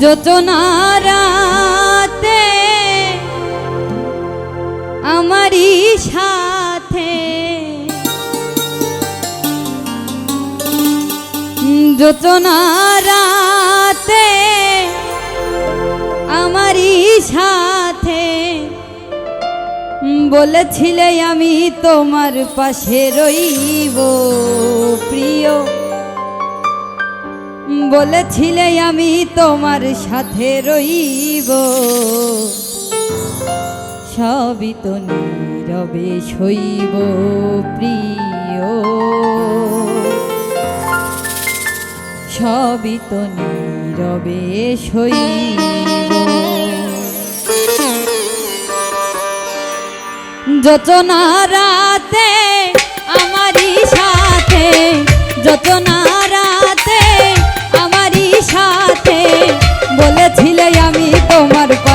যোচনারাতে আমারই সাথে। যোচনারাতে আমারই সাথে। বলেছিলে আমি তোমার পাশে রইব। বলেছিলে আমি তোমার সাথে রইব। সবই তো নীরবে শৈব প্রিয়। সবই তো নীরবে শৈব যতনা রাতে আমারই সাথে, যতনা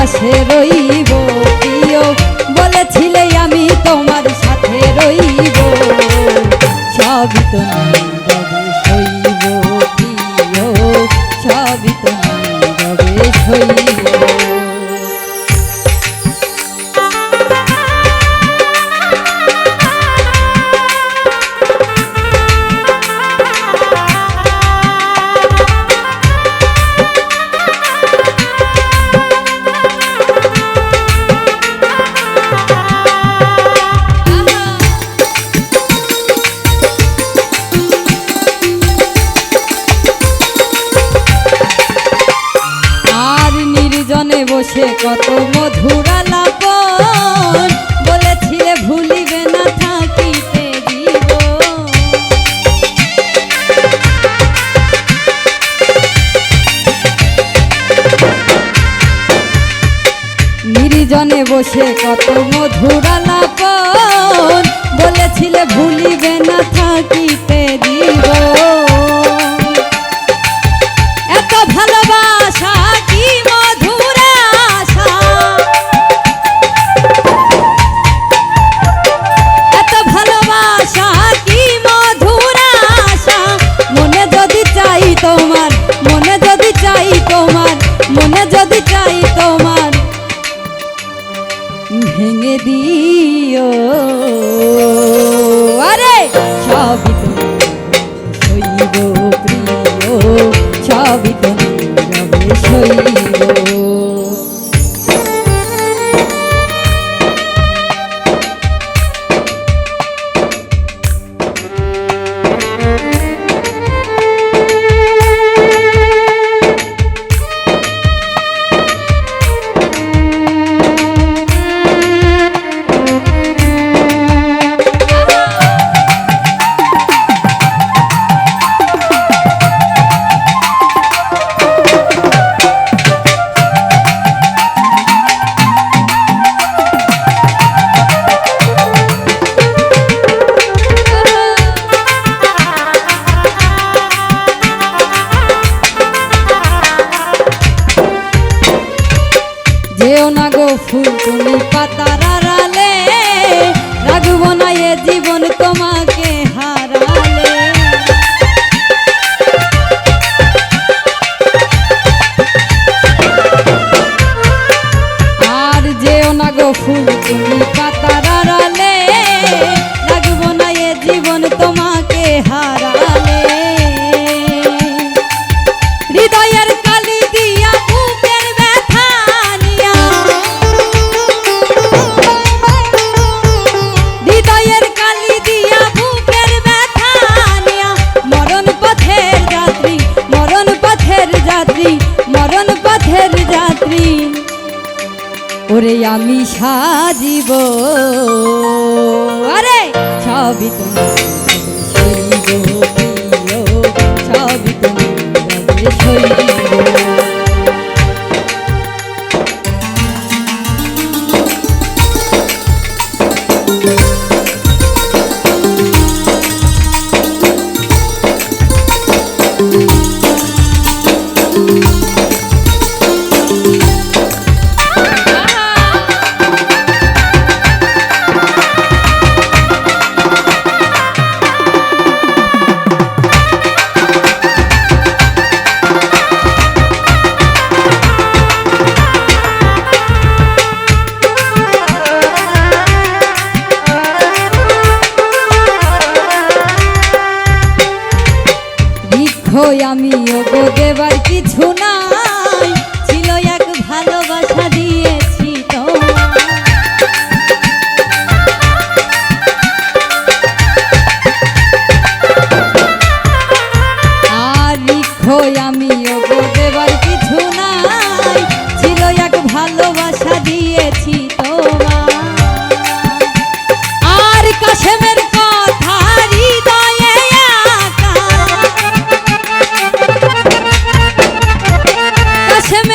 পাশে রইব, প্রিয়। বলেছিলে আমি তোমার সাথে রইব। সবই তো সইব, প্রিয়। সবই তো সইব। বসে কত মধুরা লাপন বলেছিলে ভুলিবে না থাকিতে নির্জনে বসে কত মধুরা লাপন বলেছিলে ভুলিবে ভেঙে দিও। না গো ফুল তুমি পাতার আড়ালে রাখব না এ জীবন তোমাকে হারালে। আর যেও না গো ফুল তুমি পাতার আড়ালে পথের যাত্রী ওরে আমি সাজিব। আরে! সবই তোমার সবই তোমার সবই আমি ও গো দেবার কিছু না।